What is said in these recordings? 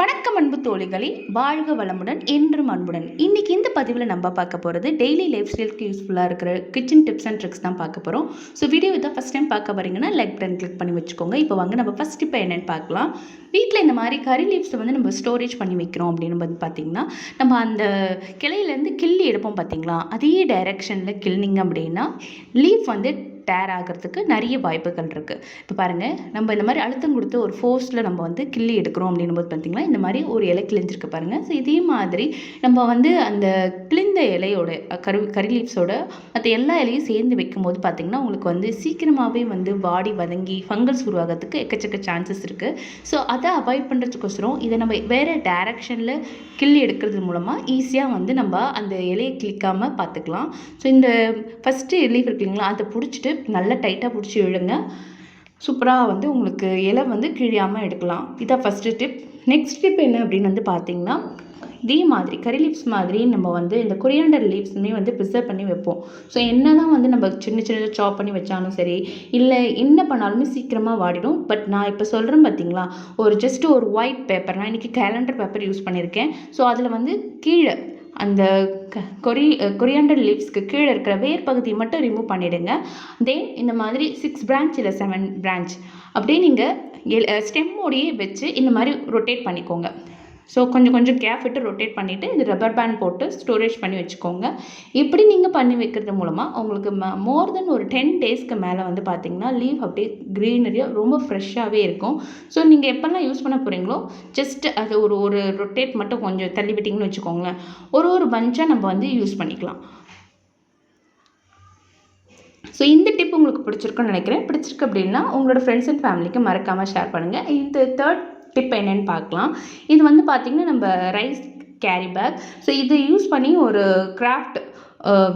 வணக்கம் அன்பு தோழிகளே வாழ்க வளமுடன் என்றும் அன்புடன். இன்றைக்கி இந்த பதிவில் நம்ம பார்க்க போகிறது டெய்லி லைஃப் ஸ்டைலுக்கு யூஸ்ஃபுல்லாக இருக்கிற கிச்சன் டிப்ஸ் அண்ட் ட்ரிக்ஸ் தான் பார்க்க போகிறோம் ஸோ வீடியோ இதை ஃபஸ்ட் டைம் பார்க்க வரீங்கன்னா லைக் பட்டன் கிளிக் பண்ணி வச்சுக்கோங்க. இப்போ வாங்க நம்ம ஃபஸ்ட் இப்போ என்னென்னு பார்க்கலாம். வீட்டில் இந்த மாதிரி கறி லீவ்ஸை வந்து நம்ம ஸ்டோரேஜ் பண்ணி வைக்கிறோம் அப்படின்னு வந்து பார்த்திங்கன்னா நம்ம அந்த கிளையிலேருந்து கிள்ளி எடுப்போம் பார்த்தீங்களா? அதே டைரெக்ஷனில் கிள்னிங்க அப்படின்னா லீஃப் வந்து டேர் ஆகிறதுக்கு நிறைய வாய்ப்புகள் இருக்குது இப்போ பாருங்கள் நம்ம இந்த மாதிரி அழுத்தம் கொடுத்து ஒரு ஃபோர்ஸில் நம்ம வந்து கிள்ளி எடுக்கிறோம் அப்படின்னும் போது பார்த்திங்கன்னா இந்த மாதிரி ஒரு இலை கிழிஞ்சிருக்கு பாருங்கள் ஸோ இதே மாதிரி நம்ம வந்து அந்த கிழிந்த இலையோட கரு கறி லீவ்ஸோட மற்ற எல்லா இலையும் சேர்ந்து வைக்கும்போது பார்த்திங்கன்னா உங்களுக்கு வந்து சீக்கிரமாகவே வந்து வாடி வதங்கி ஃபங்கல்ஸ் உருவாகிறதுக்கு எக்கச்சக்க சான்சஸ் இருக்குது ஸோ அதை அவாய்ட் பண்ணுறதுக்கோசரம் இதை நம்ம வேறு டேரக்ஷனில் கிள்ளி எடுக்கிறது மூலமாக ஈஸியாக வந்து நம்ம அந்த இலையை கிளிக்காமல் பார்த்துக்கலாம் ஸோ இந்த ஃபஸ்ட்டு லீஃப் இருக்கு இல்லைங்களா அதை பிடிச்சிட்டு நல்லா டைட்டாக பிடிச்சி இழுங்க. சூப்பராக வந்து உங்களுக்கு இலை வந்து கிழியாமல் எடுக்கலாம். இதான் ஃபஸ்ட்டு டிப் நெக்ஸ்ட் டிப் என்ன அப்படின்னு வந்து பார்த்தீங்கன்னா இதே மாதிரி கறி லீவ்ஸ் மாதிரி நம்ம வந்து இந்த கொரியாண்டர் லீவ்ஸுமே வந்து ப்ரிசர்வ் பண்ணி வைப்போம். ஸோ என்ன தான் வந்து நம்ம சின்ன சின்னதாக சாப் பண்ணி வச்சாலும் சரி இல்லை என்ன பண்ணாலுமே சீக்கிரமாக வாடிடும். பட் நான் இப்போ சொல்கிறேன் பார்த்தீங்களா ஒரு ஜஸ்ட் ஒரு ஒயிட் பேப்பர் நான் இன்றைக்கி கேலண்டர் பேப்பர் யூஸ் பண்ணியிருக்கேன். ஸோ அதில் வந்து கீழே அந்த கொரி கொரியாண்டர் லீவ்ஸ்க்கு கீழே இருக்கிற வேர் பகுதியை மட்டும் ரிமூவ் பண்ணிவிடுங்க தென் இந்த மாதிரி சிக்ஸ் பிரான்ச் இல்லை செவன் பிரான்ச் அப்படியே நீங்கள் ஸ்டெம்மோடையே வச்சு இந்த மாதிரி ரொட்டேட் பண்ணிக்கோங்க. ஸோ கொஞ்சம் கொஞ்சம் கேப் விட்டு ரொட்டேட் பண்ணிவிட்டு இது ரப்பர் பேண்ட் போட்டு ஸ்டோரேஜ் பண்ணி வச்சுக்கோங்க. இப்படி நீங்கள் பண்ணி வைக்கிறது மூலமாக உங்களுக்கு ம மோர் தென் ஒரு டென் டேஸ்க்கு மேலே வந்து பார்த்திங்கன்னா லீவ் அப்படியே க்ரீனரியாக ரொம்ப ஃப்ரெஷ்ஷாகவே இருக்கும். ஸோ நீங்கள் எப்போல்லாம் யூஸ் பண்ண போகிறீங்களோ ஜஸ்ட் அது ஒரு ஒரு ரொட்டேட் மட்டும் கொஞ்சம் தள்ளி விட்டிங்கன்னு வச்சுக்கோங்களேன். ஒரு ஒரு பஞ்சாக நம்ம வந்து யூஸ் பண்ணிக்கலாம். ஸோ இந்த டிப் உங்களுக்கு பிடிச்சிருக்குன்னு நினைக்கிறேன். பிடிச்சிருக்கு அப்படின்னா உங்களோட ஃப்ரெண்ட்ஸ் அண்ட் ஃபேமிலிக்கு மறக்காமல் ஷேர் பண்ணுங்கள் இந்த தேர்ட் டிப் என்னென்னு பார்க்கலாம். இது வந்து பார்த்திங்கன்னா நம்ம ரைஸ் கேரி பேக் ஸோ இதை யூஸ் பண்ணி ஒரு கிராஃப்ட்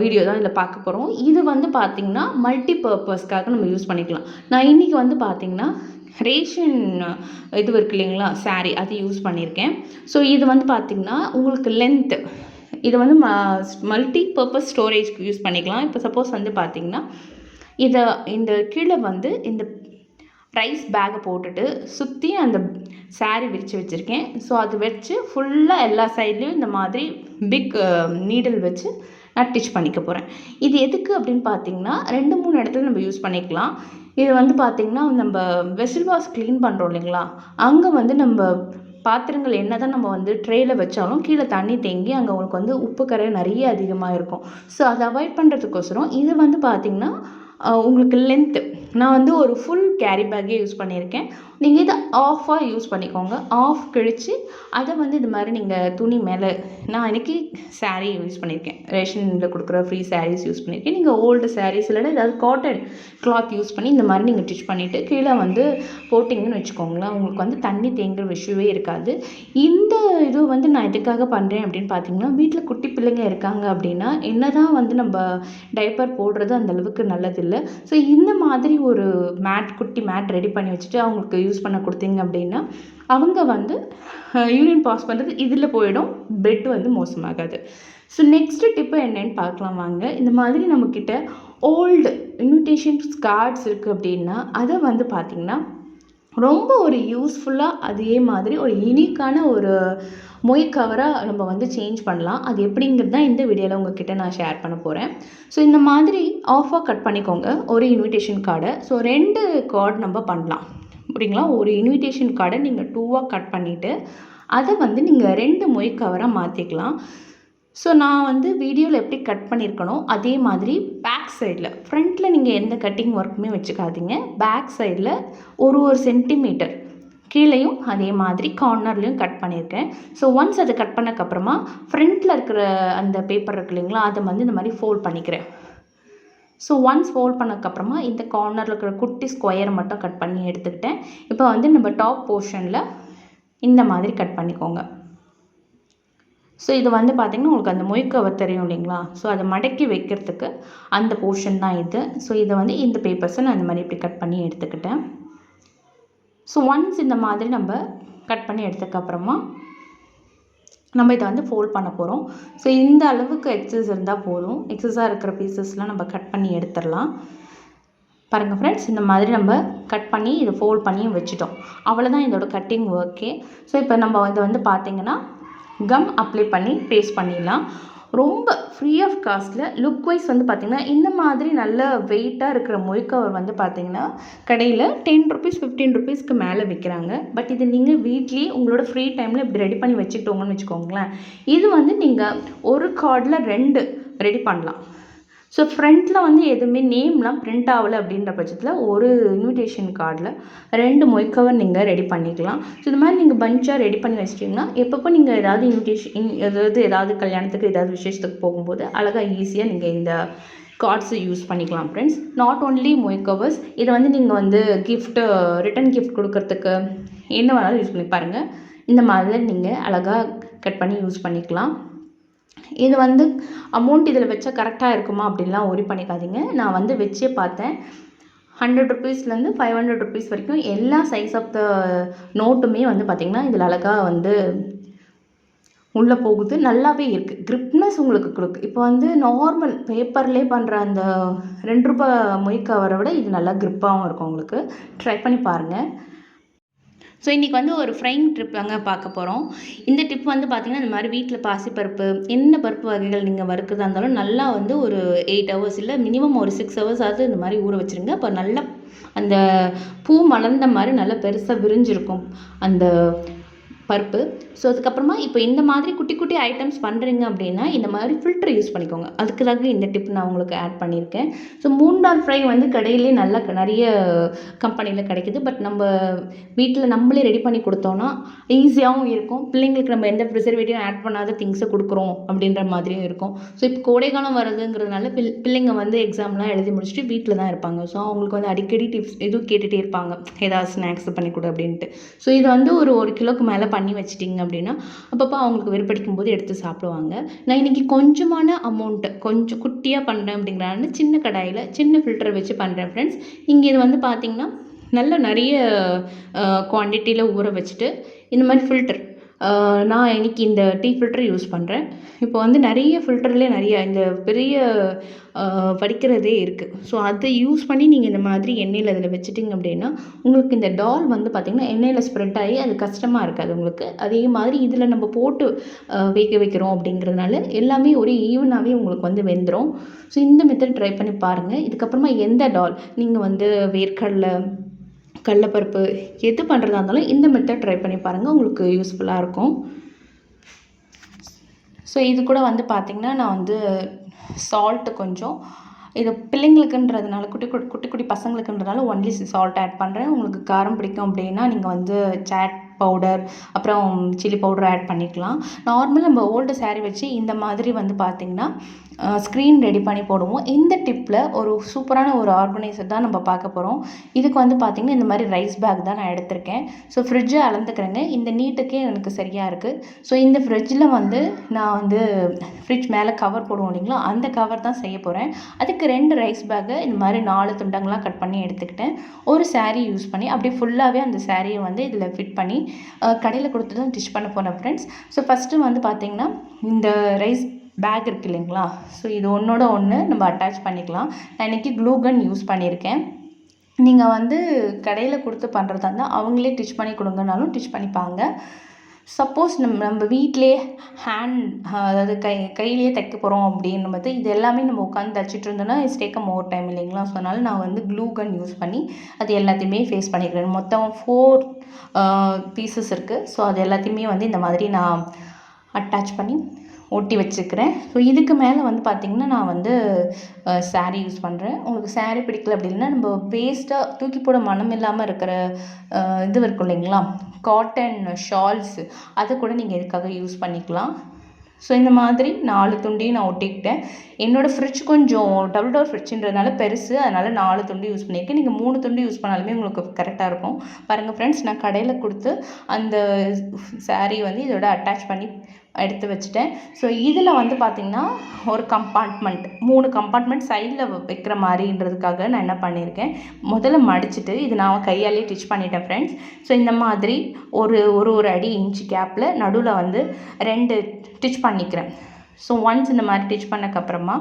வீடியோ தான் இதில் பார்க்க போகிறோம் இது வந்து பார்த்திங்கன்னா மல்டி பர்பஸ்க்காக நம்ம யூஸ் பண்ணிக்கலாம். நான் இன்றைக்கி வந்து பார்த்திங்கன்னா ரேஷன் இது இருக்கு இல்லைங்களா சாரீ அது யூஸ் பண்ணியிருக்கேன். ஸோ இது வந்து பார்த்திங்கன்னா உங்களுக்கு லென்த்து இது வந்து ம மல்டி பர்பஸ் ஸ்டோரேஜ்க்கு யூஸ் பண்ணிக்கலாம். இப்போ சப்போஸ் வந்து பார்த்திங்கன்னா இதை இந்த கீழே வந்து இந்த ரைஸ் பேக்கை போட்டுட்டு சுற்றி அந்த சாரீ விரித்து வச்சுருக்கேன். ஸோ அது வச்சு ஃபுல்லாக எல்லா சைட்லேயும் இந்த மாதிரி பிக் நீடில் வச்சு நான் ஸ்டிச் பண்ணிக்க போகிறேன் இது எதுக்கு அப்படின்னு பார்த்தீங்கன்னா ரெண்டு மூணு இடத்துல நம்ம யூஸ் பண்ணிக்கலாம். இது வந்து பார்த்திங்கன்னா நம்ம வெசில் வாஷ் க்ளீன் பண்ணுறோம் இல்லைங்களா? அங்கே வந்து நம்ம பாத்திரங்கள் என்ன தான் நம்ம வந்து ட்ரேயில் வச்சாலும் கீழே தண்ணி தேங்கி அங்கே உங்களுக்கு வந்து உப்பு கரை நிறைய அதிகமாக இருக்கும். ஸோ அதை அவாய்ட் பண்ணுறதுக்கோசரம் இது வந்து பார்த்திங்கன்னா உங்களுக்கு லென்த்து நான் வந்து ஒரு ஃபுல் கேரி பேக்கே யூஸ் பண்ணியிருக்கேன். நீங்கள் இதை ஆஃபாக யூஸ் பண்ணிக்கோங்க. ஆஃப் கிழித்து அதை வந்து இது மாதிரி நீங்கள் துணி மேலே நான் இன்றைக்கி சாரீ யூஸ் பண்ணியிருக்கேன். ரேஷனில் கொடுக்குற ஃப்ரீ சாரீஸ் யூஸ் பண்ணியிருக்கேன். நீங்கள் ஓல்டு சாரீஸ் இல்லைன்னா ஏதாவது காட்டன் கிளாத் யூஸ் பண்ணி இந்த மாதிரி நீங்கள் ஸ்டிச் பண்ணிவிட்டு கீழே வந்து போட்டிங்கன்னு வச்சுக்கோங்களேன். உங்களுக்கு வந்து தண்ணி தேங்குற விஷயமே இருக்காது. இந்த இது வந்து நான் எதுக்காக பண்ணுறேன் அப்படின்னு பார்த்தீங்கன்னா வீட்டில் குட்டி பிள்ளைங்க இருக்காங்க அப்படின்னா என்ன தான் வந்து நம்ம டைப்பர் போடுறது அந்தளவுக்கு நல்லதில்லை. ஸோ இந்த மாதிரி ஒரு மேட் குட்டி மேட் ரெடி பண்ணி வச்சுட்டு அவங்களுக்கு யூஸ் பண்ண கொடுத்தீங்க அப்படின்னா அவங்க வந்து யூரின் பாஸ் பண்ணுறது இதில் போயிடும் பெட் வந்து மோசமாகாது. ஸோ நெக்ஸ்ட்டு டிப்பு என்னென்னு பார்க்கலாம் வாங்க. இந்த மாதிரி நம்மக்கிட்ட ஓல்டு இன்விடேஷன்ஸ் கார்ட்ஸ் இருக்குது அப்படின்னா அதை வந்து பார்த்திங்கன்னா ரொம்ப ஒரு யூஸ்ஃபுல்லாக அதே மாதிரி ஒரு யூனிக்கான ஒரு மொய் கவராக நம்ம வந்து சேஞ்ச் பண்ணலாம். அது எப்படிங்கிறது தான் இந்த வீடியோவில் உங்ககிட்ட நான் ஷேர் பண்ண போகிறேன் ஸோ இந்த மாதிரி ஆஃபாக கட் பண்ணிக்கோங்க. ஒரு இன்விடேஷன் கார்டை ஸோ ரெண்டு கார்டு நம்ம பண்ணலாம். புரியுங்களா? ஒரு இன்விடேஷன் கார்டை நீங்கள் டூவாக கட் பண்ணிவிட்டு அதை வந்து நீங்கள் ரெண்டு மொய் கவராக மாற்றிக்கலாம் ஸோ நான் வந்து வீடியோவில் எப்படி கட் பண்ணியிருக்கனோ அதே மாதிரி பேக் சைடில் ஃப்ரண்ட்டில் நீங்கள் எந்த கட்டிங் ஒர்க்குமே வச்சுக்காதீங்க. பேக் சைடில் ஒரு ஒரு சென்டிமீட்டர் கீழேயும் அதே மாதிரி கார்னர்லேயும் கட் பண்ணியிருக்கேன் ஸோ ஒன்ஸ் அதை கட் பண்ணக்கப்புறமா ஃப்ரண்ட்டில் இருக்கிற அந்த பேப்பர் இருக்கு இல்லைங்களா அதை வந்து இந்த மாதிரி ஃபோல்ட் பண்ணிக்கிறேன். ஸோ ஒன்ஸ் ஃபோல்ட் பண்ணக்கப்புறமா இந்த கார்னரில் இருக்கிற குட்டி ஸ்கொயர் மட்டும் கட் பண்ணி எடுத்துக்கிட்டேன். இப்போ வந்து நம்ம டாப் போர்ஷனில் இந்த மாதிரி கட் பண்ணிக்கோங்க. ஸோ இது வந்து பார்த்திங்கன்னா உங்களுக்கு அந்த மொய்க்கவர் தெரியும் இல்லைங்களா? ஸோ அதை மடக்கி வைக்கிறதுக்கு அந்த போர்ஷன் தான் இது. ஸோ இதை வந்து இந்த பேப்பர்ஸை நான் இந்த மாதிரி இப்படி கட் பண்ணி எடுத்துக்கிட்டேன். ஸோ ஒன்ஸ் இந்த மாதிரி நம்ம கட் பண்ணி எடுத்ததுக்கப்புறமா நம்ம இதை வந்து ஃபோல்ட் பண்ண போகிறோம் ஸோ இந்த அளவுக்கு எக்ஸஸ் இருந்தால் போதும். எக்ஸஸாக இருக்கிற பீசஸ்லாம் நம்ம கட் பண்ணி எடுத்துடலாம். பாருங்கள் ஃப்ரெண்ட்ஸ் இந்த மாதிரி நம்ம கட் பண்ணி இதை ஃபோல்ட் பண்ணி வச்சுட்டோம். அவ்வளோதான் இதோட கட்டிங் ஒர்க்கே ஸோ இப்போ நம்ம இதை வந்து பார்த்திங்கன்னா கம் அப்ளை பண்ணி பேஸ்ட் பண்ணிடலாம். ரொம்ப ஃப்ரீ ஆஃப் காஸ்ட்டில் லுக் வைஸ் வந்து பார்த்திங்கன்னா இந்த மாதிரி நல்ல வெயிட்டாக இருக்கிற மொய் கவர் வந்து பார்த்திங்கன்னா கடையில் டென் ருபீஸ் ஃபிஃப்டீன் ருபீஸ்க்கு மேலே விற்கிறாங்க பட் இது நீங்கள் வீட்லேயே உங்களோட ஃப்ரீ டைமில் இப்படி ரெடி பண்ணி வச்சுக்கிட்டோங்கன்னு வச்சுக்கோங்களேன். இது வந்து நீங்கள் ஒரு கார்டில் ரெண்டு ரெடி பண்ணலாம். ஸோ ஃப்ரண்ட்டில் வந்து எதுவுமே நேம்லாம் பிரிண்ட் ஆகலை அப்படின்ற பட்சத்தில் ஒரு இன்விடேஷன் கார்டில் ரெண்டு மொய்கவர் நீங்கள் ரெடி பண்ணிக்கலாம். ஸோ இந்த மாதிரி நீங்கள் பஞ்சாக ரெடி பண்ணி வச்சிட்டிங்கன்னா எப்பப்போ நீங்கள் ஏதாவது இன்விடேஷன் அதாவது ஏதாவது கல்யாணத்துக்கு ஏதாவது விசேஷத்துக்கு போகும்போது அழகாக ஈஸியாக நீங்கள் இந்த கார்ட்ஸை யூஸ் பண்ணிக்கலாம் ஃப்ரெண்ட்ஸ் நாட் ஓன்லி மொய் கவர்ஸ் இதை வந்து நீங்கள் வந்து கிஃப்ட்டு ரிட்டன் கிஃப்ட் கொடுக்கறதுக்கு என்ன வேணாலும் யூஸ் பண்ணி பாருங்கள் இந்த மாதிரி நீங்கள் அழகாக கட் பண்ணி யூஸ் பண்ணிக்கலாம். இது வந்து அமௌண்ட் இதில் வச்சா கரெக்டாக இருக்குமா அப்படின்லாம் ஒரி பண்ணிக்காதீங்க. நான் வந்து வச்சே பார்த்தேன். ஹண்ட்ரட் ருபீஸ்லேருந்து ஃபைவ் ஹண்ட்ரட் ருபீஸ் வரைக்கும் எல்லா சைஸ் ஆஃப் த நோட்டுமே வந்து பார்த்திங்கன்னா இதில் அழகாக வந்து உள்ளே போகுது. நல்லாவே இருக்குது கிரிப்னஸ் உங்களுக்கு கொடுக்கு. இப்போ வந்து நார்மல் பேப்பர்லேயே பண்ணுற அந்த ரெண்டு ரூபா மொய் கவரை விட இது நல்லா கிரிப்பாகவும் இருக்கும் உங்களுக்கு. ட்ரை பண்ணி பாருங்கள் ஸோ இன்றைக்கி வந்து ஒரு ஃப்ரைங் ட்ரிப் தாங்க பார்க்க போகிறோம் இந்த டிப் வந்து பார்த்திங்கன்னா இந்த மாதிரி வீட்டில் பாசிப்பருப்பு என்ன பருப்பு வகைகள் நீங்கள் வறுக்கிறதா இருந்தாலும் நல்லா வந்து ஒரு எயிட் ஹவர்ஸ் இல்லை மினிமம் ஒரு சிக்ஸ் ஹவர்ஸ் ஆகுது இந்த மாதிரி ஊற வச்சுருங்க. அப்போ நல்லா அந்த பூ மலர்ந்த மாதிரி நல்லா பெருசாக விரிஞ்சிருக்கும். அந்த பருப்பு. ஸோ அதுக்கப்புறமா இப்போ இந்த மாதிரி குட்டி குட்டி ஐட்டம்ஸ் பண்ணுறீங்க அப்படின்னா இந்த மாதிரி ஃபில்டர் யூஸ் பண்ணிக்கோங்க. அதுக்காக இந்த டிப் நான் உங்களுக்கு ஆட் பண்ணியிருக்கேன். ஸோ மூண்டால் ஃப்ரை வந்து கடையிலே நல்லா நிறைய கம்பெனியில் கிடைக்குது. பட் நம்ம வீட்டில் நம்மளே ரெடி பண்ணி கொடுத்தோன்னா ஈஸியாகவும் இருக்கும். பிள்ளைங்களுக்கு நம்ம எந்த ப்ரிசர்வேட்டிவும் ஆட் பண்ணாத திங்ஸை கொடுக்குறோம் அப்படின்ற மாதிரியும் இருக்கும். ஸோ இப்போ கோடைக்காலம் வருதுங்கிறதுனால பிள் பிள்ளைங்க வந்து எக்ஸாம்லாம் எழுதி முடிச்சுட்டு வீட்டில் தான் இருப்பாங்க. ஸோ அவங்களுக்கு வந்து அடிக்கடி டிப்ஸ் எதுவும் கேட்டுகிட்டே இருப்பாங்க. ஏதாவது ஸ்நாக்ஸ் பண்ணி கொடு அப்படின்ட்டு. ஸோ இது வந்து ஒரு ஒரு கிலோக்கு மேலே பண்ணி பண்ணி வச்சிட்டிங்க அப்படின்னா அப்பப்போ அவங்களுக்கு வெறுப்படிக்கும் போது எடுத்து சாப்பிடுவாங்க. நான் இன்றைக்கி கொஞ்சமான அமௌண்ட்டு கொஞ்சம் குட்டியாக பண்ணுறேன் அப்படிங்கிறனால சின்ன கடாயில் சின்ன ஃபில்டர் வச்சு பண்ணுறேன் ஃப்ரெண்ட்ஸ் இங்கே இது வந்து பார்த்திங்கன்னா நல்ல நிறைய குவான்டிட்டியில் ஊற வச்சுட்டு இந்த மாதிரி ஃபில்டர் நான் இன்னைக்கு இந்த டீ ஃபில்டர் யூஸ் பண்ணுறேன் இப்போ வந்து நிறைய ஃபில்டர்லேயே நிறைய இந்த பெரிய வடிக்கிறதே இருக்குது ஸோ அதை யூஸ் பண்ணி நீங்கள் இந்த மாதிரி எண்ணெயில் அதில் வச்சிட்டிங்க அப்படின்னா உங்களுக்கு இந்த டால் வந்து பார்த்திங்கன்னா எண்ணெயில் ஸ்ப்ரெட் ஆகி அது கஷ்டமாக இருக்காது உங்களுக்கு. அதே மாதிரி இதில் நம்ம போட்டு வேக வைக்கிறோம் அப்படிங்கிறதுனால எல்லாமே ஒரே ஈவனாகவே உங்களுக்கு வந்து வெந்துடும் ஸோ இந்த மெத்தட் ட்ரை பண்ணி பாருங்கள் இதுக்கப்புறமா எந்த டால்? நீங்கள் வந்து வேர்க்கடலை கடலப்பருப்பு எது பண்ணுறதா இருந்தாலும் இந்த மெத்தட் ட்ரை பண்ணி பாருங்கள் உங்களுக்கு யூஸ்ஃபுல்லாக இருக்கும். ஸோ இது கூட வந்து பார்த்திங்கன்னா நான் வந்து சால்ட்டு கொஞ்சம் இது பிள்ளைங்களுக்குன்றதுனால குட்டி குட்டி குட்டி குட்டி பசங்களுக்குன்றதுனால ஒன்லி சால்ட் ஆட் பண்ணுறேன் உங்களுக்கு காரம் பிடிக்கும் அப்படின்னா நீங்கள் வந்து சாட் பவுடர் அப்புறம் சில்லி பவுடர் ஆட் பண்ணிக்கலாம். நார்மல் நம்ம ஓல்டு சேரீ வச்சு இந்த மாதிரி வந்து பார்த்திங்கன்னா ஸ்க்ரீன் ரெடி பண்ணி போடுவோம். இந்த டிப்பில் ஒரு சூப்பரான ஒரு ஆர்கனைசர் தான் நம்ம பார்க்க போகிறோம் இதுக்கு வந்து பார்த்திங்கன்னா இந்த மாதிரி ரைஸ் பேக் தான் நான் எடுத்திருக்கேன். ஸோ ஃப்ரிட்ஜை அளந்துக்கிறேங்க. இந்த நீட்டுக்கே எனக்கு சரியாக இருக்குது ஸோ இந்த ஃப்ரிட்ஜில் வந்து நான் வந்து ஃப்ரிட்ஜ் மேலே கவர் போடுவோம் இல்லைங்களா? அந்த கவர் தான் செய்ய போகிறேன் அதுக்கு ரெண்டு ரைஸ் பேக்கை இந்த மாதிரி நாலு துண்டங்களாக கட் பண்ணி எடுத்துக்கிட்டேன். ஒரு சாரீ யூஸ் பண்ணி அப்படியே ஃபுல்லாகவே அந்த சாரியை வந்து இதில் ஃபிட் பண்ணி கடையில் கொடுத்து தான் டிச் பண்ண போனேன் ஃப்ரெண்ட்ஸ் ஸோ ஃபஸ்ட்டு வந்து பார்த்திங்கன்னா இந்த ரைஸ் பேக் இருக்கு இல்லைங்களா? ஸோ இது ஒன்றோட ஒன்று நம்ம அட்டாச் பண்ணிக்கலாம். நான் இன்றைக்கி க்ளூ கன் யூஸ் பண்ணியிருக்கேன். நீங்கள் வந்து கடையில் கொடுத்து பண்ணுறதா இருந்தால் அவங்களே டிச் பண்ணி கொடுங்கனாலும் டிச் பண்ணிப்பாங்க. சப்போஸ் நம்ம நம்ம வீட்டிலே ஹேண்ட் அதாவது கை கையிலேயே தைக்க போகிறோம் அப்படின்னும் போது இது எல்லாமே நம்ம உட்காந்து தைச்சிட்டு இருந்தோம்னா it's take a more time இல்லைங்களா? ஸோ அதனால் நான் வந்து க்ளூ கன் யூஸ் பண்ணி அது எல்லாத்தையுமே ஃபேஸ் பண்ணிக்கிறேன். மொத்தம் ஃபோர் பீசஸ் இருக்குது ஸோ அது எல்லாத்தையுமே வந்து இந்த மாதிரி நான் அட்டாச் பண்ணி ஒட்டி வச்சுக்கிறேன். ஸோ இதுக்கு மேலே வந்து பார்த்திங்கன்னா நான் வந்து saree யூஸ் பண்ணுறேன் உங்களுக்கு saree பிடிக்கல அப்படின்னா நம்ம வேஸ்ட்டாக தூக்கி போட மனம் இல்லாமல் இருக்கிற இது இருக்கும் இல்லைங்களா? காட்டன் ஷால்ஸு அதை கூட நீங்கள் இதுக்காக யூஸ் பண்ணிக்கலாம். ஸோ இந்த மாதிரி நாலு துண்டையும் நான் ஒட்டிக்கிட்டேன். என்னோடய ஃப்ரிட்ஜ் கொஞ்சம் டபுள் டோர் ஃப்ரிட்ஜுன்றதுனால பெருசு. அதனால் நாலு துண்டு யூஸ் பண்ணியிருக்கேன். நீங்கள் மூணு துண்டு யூஸ் பண்ணாலுமே உங்களுக்கு கரெக்டாக இருக்கும். பாருங்கள் ஃப்ரெண்ட்ஸ் நான் கடையில் கொடுத்து அந்த சாரீ வந்து இதோட அட்டாச் பண்ணி எடுத்து வச்சுட்டேன். ஸோ இதில் வந்து பார்த்திங்கன்னா ஒரு கம்பார்ட்மெண்ட் மூணு கம்பார்ட்மெண்ட் சைடில் வைக்கிற மாதிரின்றதுக்காக நான் என்ன பண்ணியிருக்கேன் முதல்ல மடிச்சுட்டு இது நான் கையாலே டிச் பண்ணிட்டேன் ஃப்ரெண்ட்ஸ் ஸோ இந்த மாதிரி ஒரு ஒரு ஒரு அடி இன்ச்சு கேப்பில் நடுவில் வந்து ரெண்டு டிச் பண்ணிக்கிறேன். ஸோ ஒன்ஸ் இந்த மாதிரி டிச் பண்ணக்கப்புறமா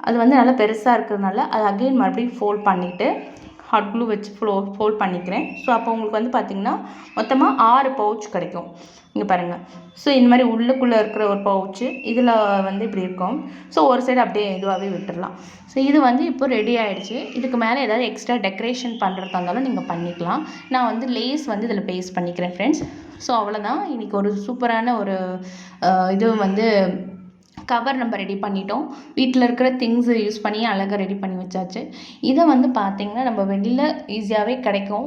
அது வந்து நல்லா பெருசாக இருக்கிறதுனால அது அகெயின் மறுபடியும் ஃபோல்ட் பண்ணிவிட்டு ஹாட் க்ளூ வச்சு ஃப்ளோ ஃபோல்ட் பண்ணிக்கிறேன். ஸோ அப்போ உங்களுக்கு வந்து பார்த்திங்கன்னா மொத்தமாக ஆறு பவுச் கிடைக்கும். இங்கே பாருங்கள் ஸோ இந்த மாதிரி உள்ளுக்குள்ளே இருக்கிற ஒரு பவுச்சு இதில் வந்து இப்படி இருக்கும். ஸோ ஒரு சைடு அப்படியே இதுவாகவே விட்டுடலாம் ஸோ இது வந்து இப்போ ரெடி ஆகிடுச்சு இதுக்கு மேலே ஏதாவது எக்ஸ்ட்ரா டெக்கரேஷன் பண்ணுறதா இருந்தாலும் நீங்கள் பண்ணிக்கலாம். நான் வந்து லேஸ் வந்து இதில் பேஸ்ட் பண்ணிக்கிறேன் ஃப்ரெண்ட்ஸ் ஸோ அவ்வளோதான் இன்றைக்கி ஒரு சூப்பரான ஒரு இது வந்து கவர் நம்ம ரெடி பண்ணிட்டோம். வீட்டில் இருக்கிற திங்ஸை யூஸ் பண்ணி அழகாக ரெடி பண்ணி வச்சாச்சு. இதை வந்து பார்த்திங்கன்னா நம்ம வெளியில் ஈஸியாகவே கிடைக்கும்.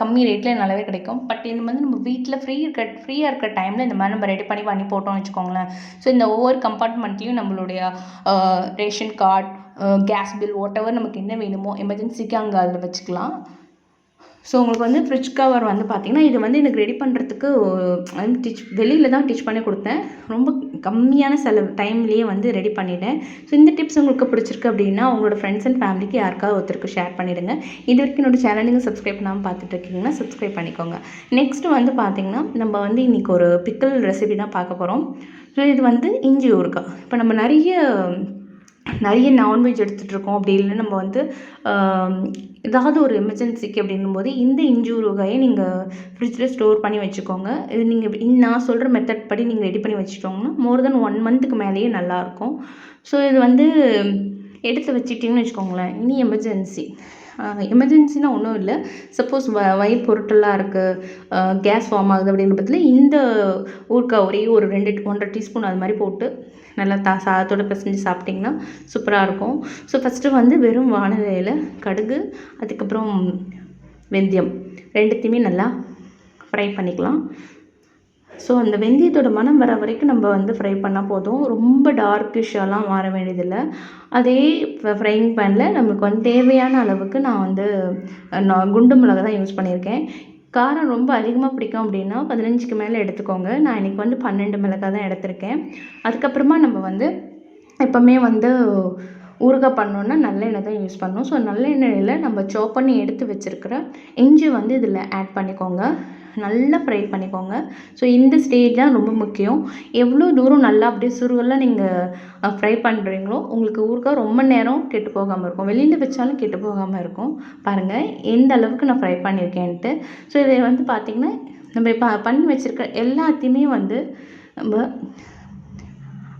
கம்மி ரேட்டில் நல்லாவே கிடைக்கும். பட் இது வந்து நம்ம வீட்டில் ஃப்ரீ இருக்க ஃப்ரீயாக இருக்கிற டைமில் இந்த மாதிரி நம்ம ரெடி பண்ணி பண்ணி போட்டோம்னு வச்சுக்கோங்களேன். ஸோ இந்த ஒவ்வொரு கம்பார்ட்மெண்ட்லேயும் நம்மளுடைய ration card gas bill whatever நமக்கு என்ன வேணுமோ எமர்ஜென்சிக்கு அங்கே அதில் வச்சுக்கலாம். ஸோ உங்களுக்கு வந்து ஃப்ரிட்ஜ் கவர் வந்து பார்த்திங்கன்னா இது வந்து எனக்கு ரெடி பண்ணுறதுக்கு டிச் வெளியில் தான் டிச் பண்ணி கொடுத்தேன். ரொம்ப கம்மியான செலவு டைம்லேயே வந்து ரெடி பண்ணிவிட்டேன் ஸோ இந்த டிப்ஸ் உங்களுக்கு பிடிச்சிருக்கு அப்படின்னா உங்களோட ஃப்ரெண்ட்ஸ் அண்ட் ஃபேமிலிக்கு யாருக்காவது ஒருத்தருக்கு ஷேர் பண்ணிவிடுங்க இது வரைக்கும் என்னோடய சேனல் நீங்கள் சப்ஸ்கிரைப் பண்ணாமல் பார்த்துட்டு இருக்கீங்கன்னா சப்ஸ்கிரைப் பண்ணிக்கோங்க. நெக்ஸ்ட்டு வந்து பார்த்திங்கன்னா நம்ம வந்து இன்றைக்கி ஒரு பிக்கல் ரெசிபி தான் பார்க்க போகிறோம் ஸோ இது வந்து இஞ்சி ஊறுகாய். இப்போ நம்ம நிறைய நிறைய நான்வெஜ் எடுத்துகிட்டு இருக்கோம். அப்படி இல்லை நம்ம வந்து ஏதாவது ஒரு எமர்ஜென்சிக்கு அப்படின்னும் போது இந்த இஞ்சி ஊறுகாயை நீங்கள் ஃப்ரிட்ஜில் ஸ்டோர் பண்ணி வச்சுக்கோங்க. இது நீங்கள் நான் சொல்கிற மெத்தட் படி நீங்கள் ரெடி பண்ணி வச்சுட்டோங்கன்னா மோர் தென் ஒன் மந்த்துக்கு மேலேயே நல்லாயிருக்கும் ஸோ இது வந்து எடுத்து வச்சுட்டிங்கன்னு வச்சுக்கோங்களேன். இனி எமர்ஜென்சி எமர்ஜென்சினா ஒன்றும் இல்லை. சப்போஸ் வ வயிறு பொருட்டெல்லாம் இருக்குது கேஸ் ஃபார்ம் ஆகுது அப்படின்ற பட்சத்தில் இந்த ஊருக்காய் ஒரே ஒரு ரெண்டு ஒன்றரை டீஸ்பூன் அது மாதிரி போட்டு நல்லா தா சாதத்தோடு பிசைஞ்சு சாப்பிட்டிங்கன்னா சூப்பராக இருக்கும். ஸோ ஃபஸ்ட்டு வந்து வெறும் வானிலையில் கடுகு அதுக்கப்புறம் வெந்தயம். ரெண்டுத்தையுமே நல்லா ஃப்ரை பண்ணிக்கலாம். ஸோ அந்த வெந்தயத்தோட மனம் வர வரைக்கும் நம்ம வந்து ஃப்ரை பண்ணால் போதும். ரொம்ப டார்க்கிஷாலாம் மாற வேண்டியதில்லை. அதே ஃப்ரைங் பேனில் நமக்கு வந்து தேவையான அளவுக்கு நான் வந்து நான் குண்டு மிளகா தான் யூஸ் பண்ணியிருக்கேன். காரம் ரொம்ப அதிகமாக பிடிக்கும் அப்படின்னா பதினஞ்சுக்கு மேலே எடுத்துக்கோங்க. நான் இன்றைக்கி வந்து பன்னெண்டு மிளகாய் தான் எடுத்திருக்கேன். அதுக்கப்புறமா நம்ம வந்து எப்போவுமே வந்து ஊறுகாய் பண்ணோன்னா நல்லெண்ணெய் தான் யூஸ் பண்ணணும் ஸோ நல்லெண்ணெயில் நம்ம சாப் பண்ணி எடுத்து வச்சுருக்கிற இஞ்சி வந்து இதில் ஆட் பண்ணிக்கோங்க. நல்லா ஃப்ரை பண்ணிக்கோங்க. ஸோ இந்த ஸ்டேஜ் தான் ரொம்ப முக்கியம். எவ்வளோ தூரம் நல்லா அப்படியே சுருகெல்லாம் நீங்கள் ஃப்ரை பண்ணுறீங்களோ உங்களுக்கு ஊறுகாய் ரொம்ப நேரம் கெட்டு போகாமல் இருக்கும். வெளியில் வச்சாலும் கெட்டு போகாமல் இருக்கும். பாருங்கள் எந்த அளவுக்கு நான் ஃப்ரை பண்ணியிருக்கேன்ட்டு. ஸோ இதை வந்து பார்த்திங்கன்னா நம்ம இப்போ பண்ணி வச்சுருக்க எல்லாத்தையுமே வந்து நம்ம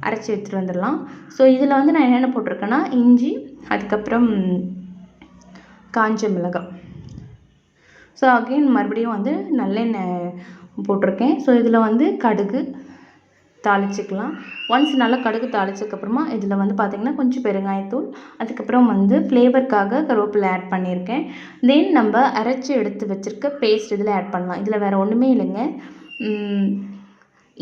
அரைச்சி எடுத்துகிட்டு வந்துடலாம். ஸோ இதில் வந்து நான் என்னென்ன போட்டிருக்கேன்னா இஞ்சி அதுக்கப்புறம் காஞ்ச மிளகாய். ஸோ அகெயின் மறுபடியும் வந்து நல்லெண்ணெய் போட்டிருக்கேன். ஸோ இதில் வந்து கடுகு தாளிச்சிக்கலாம். ஒன்ஸ் நல்லா கடுகு தாளிச்சதுக்கப்புறமா இதில் வந்து பார்த்திங்கன்னா கொஞ்சம் பெருங்காயத்தூள் அதுக்கப்புறம் வந்து ஃப்ளேவருக்காக கருவேப்பிலை ஆட் பண்ணியிருக்கேன். தென் நம்ம அரைச்சி எடுத்து வச்சுருக்க பேஸ்ட் இதில் ஆட் பண்ணலாம். இதில் வேறு ஒன்றுமே இல்லைங்க.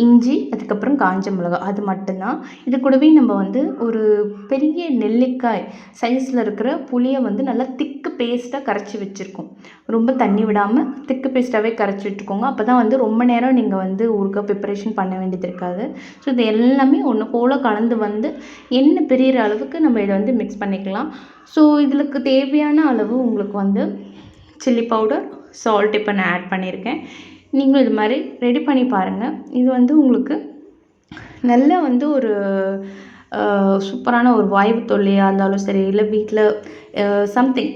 இஞ்சி அதுக்கப்புறம் காஞ்ச மிளகா அது மட்டும்தான். இது கூடவே நம்ம வந்து ஒரு பெரிய நெல்லிக்காய் சைஸில் இருக்கிற புளியை வந்து நல்லா திக்கு பேஸ்ட்டாக கரைச்சி வச்சுருக்கோம். ரொம்ப தண்ணி விடாமல் திக்கு பேஸ்ட்டாகவே கரைச்சி விட்டுக்கோங்க. அப்போ தான் வந்து ரொம்ப நேரம் நீங்கள் வந்து ஊறுகாய் ப்ரிப்பரேஷன் பண்ண வேண்டியது இருக்காது. ஸோ இது எல்லாமே ஒன்று போல் கலந்து வந்து என்ன பெரிய அளவுக்கு நம்ம இதை வந்து மிக்ஸ் பண்ணிக்கலாம். ஸோ இதுக்கு தேவையான அளவு உங்களுக்கு வந்து சில்லி பவுடர் சால்ட் இப்போ நான் ஆட் பண்ணியிருக்கேன். நீங்களும் இது மாதிரி ரெடி பண்ணி பாருங்கள் இது வந்து உங்களுக்கு நல்ல வந்து ஒரு சூப்பரான ஒரு வாய்வு தொல்லையாக இருந்தாலும் சரி இல்லை வீட்டில் சம்திங்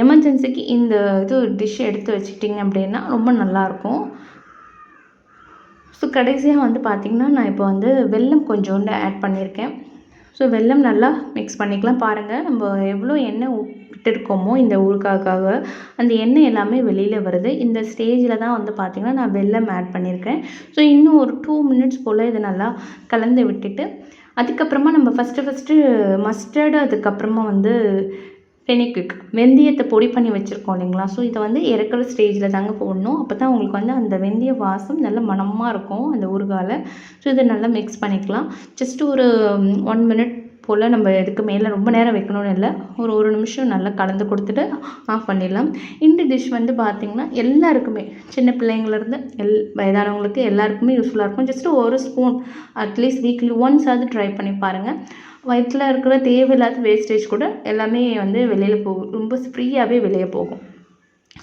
எமர்ஜென்சிக்கு இந்த இது டிஷ்ஷை எடுத்து வச்சுக்கிட்டிங்க அப்படின்னா ரொம்ப நல்லாயிருக்கும் ஸோ கடைசியாக வந்து பார்த்திங்கன்னா நான் இப்போ வந்து வெல்லம் கொஞ்சோண்டு ஆட் பண்ணியிருக்கேன் ஸோ வெல்லம் நல்லா மிக்ஸ் பண்ணிக்கலாம் பாருங்கள் நம்ம எவ்வளோ எண்ணெய் விட்டுருக்கோமோ இந்த ஊறுகாய்க்காக அந்த எண்ணெய் எல்லாமே வெளியில் வருது. இந்த ஸ்டேஜில் தான் வந்து பார்த்திங்கன்னா நான் வெல்லம் ஆட் பண்ணியிருக்கேன் ஸோ இன்னும் ஒரு டூ மினிட்ஸ் போல் இதை நல்லா கலந்து விட்டுட்டு அதுக்கப்புறமா நம்ம ஃபஸ்ட்டு ஃபஸ்ட்டு மஸ்டர்டு அதுக்கப்புறமா வந்து ஃபெனிக்விக் வெந்தயத்தை பொடி பண்ணி வச்சுருக்கோம் இல்லைங்களா? ஸோ இதை வந்து இறக்குற ஸ்டேஜில் தாங்க போடணும். அப்போ தான் உங்களுக்கு வந்து அந்த வெந்தய வாசம் நல்ல மணமாக இருக்கும் அந்த ஊறுகாயில் ஸோ இதை நல்லா மிக்ஸ் பண்ணிக்கலாம். ஜஸ்ட் ஒரு ஒன் மினிட் போல் நம்ம இதுக்கு மேலே ரொம்ப நேரம் வைக்கணும்னு இல்லை. ஒரு ஒரு நிமிஷம் நல்லா கலந்து கொடுத்துட்டு ஆஃப் பண்ணிடலாம். இந்த டிஷ் வந்து பார்த்திங்கன்னா எல்லாருக்குமே சின்ன பிள்ளைங்கள்லேருந்து எல் வயதானவங்களுக்கு எல்லாருக்குமே யூஸ்ஃபுல்லாக இருக்கும். ஜஸ்ட்டு ஒரு spoon at least weekly once ஆகுது ட்ரை பண்ணி பாருங்கள் வயிற்றில் இருக்கிற தேவையில்லாத வேஸ்டேஜ் கூட எல்லாமே வந்து வெளியில் போகும் ரொம்ப ஃப்ரீயாகவே வெளியே போகும்.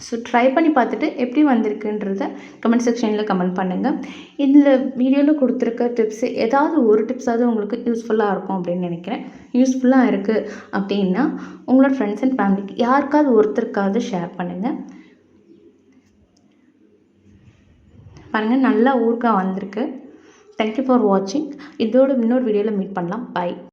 ஸோ ட்ரை பண்ணி பார்த்துட்டு எப்படி வந்திருக்குன்றத கமெண்ட் செக்ஷனில் கமெண்ட் பண்ணுங்கள் இதில் வீடியோவில் கொடுத்துருக்க டிப்ஸ் ஏதாவது ஒரு டிப்ஸாவது உங்களுக்கு யூஸ்ஃபுல்லாக இருக்கும் அப்படின்னு நினைக்கிறேன். யூஸ்ஃபுல்லாக இருக்குது அப்படின்னா உங்களோட ஃப்ரெண்ட்ஸ் அண்ட் ஃபேமிலிக்கு யாருக்காவது ஒருத்தருக்காவது ஷேர் பண்ணுங்கள் பாருங்கள் நல்லா ஊருக்காக வந்திருக்கு. தேங்க்யூ ஃபார் வாட்சிங் இதோட இன்னொரு வீடியோவில் மீட் பண்ணலாம். பை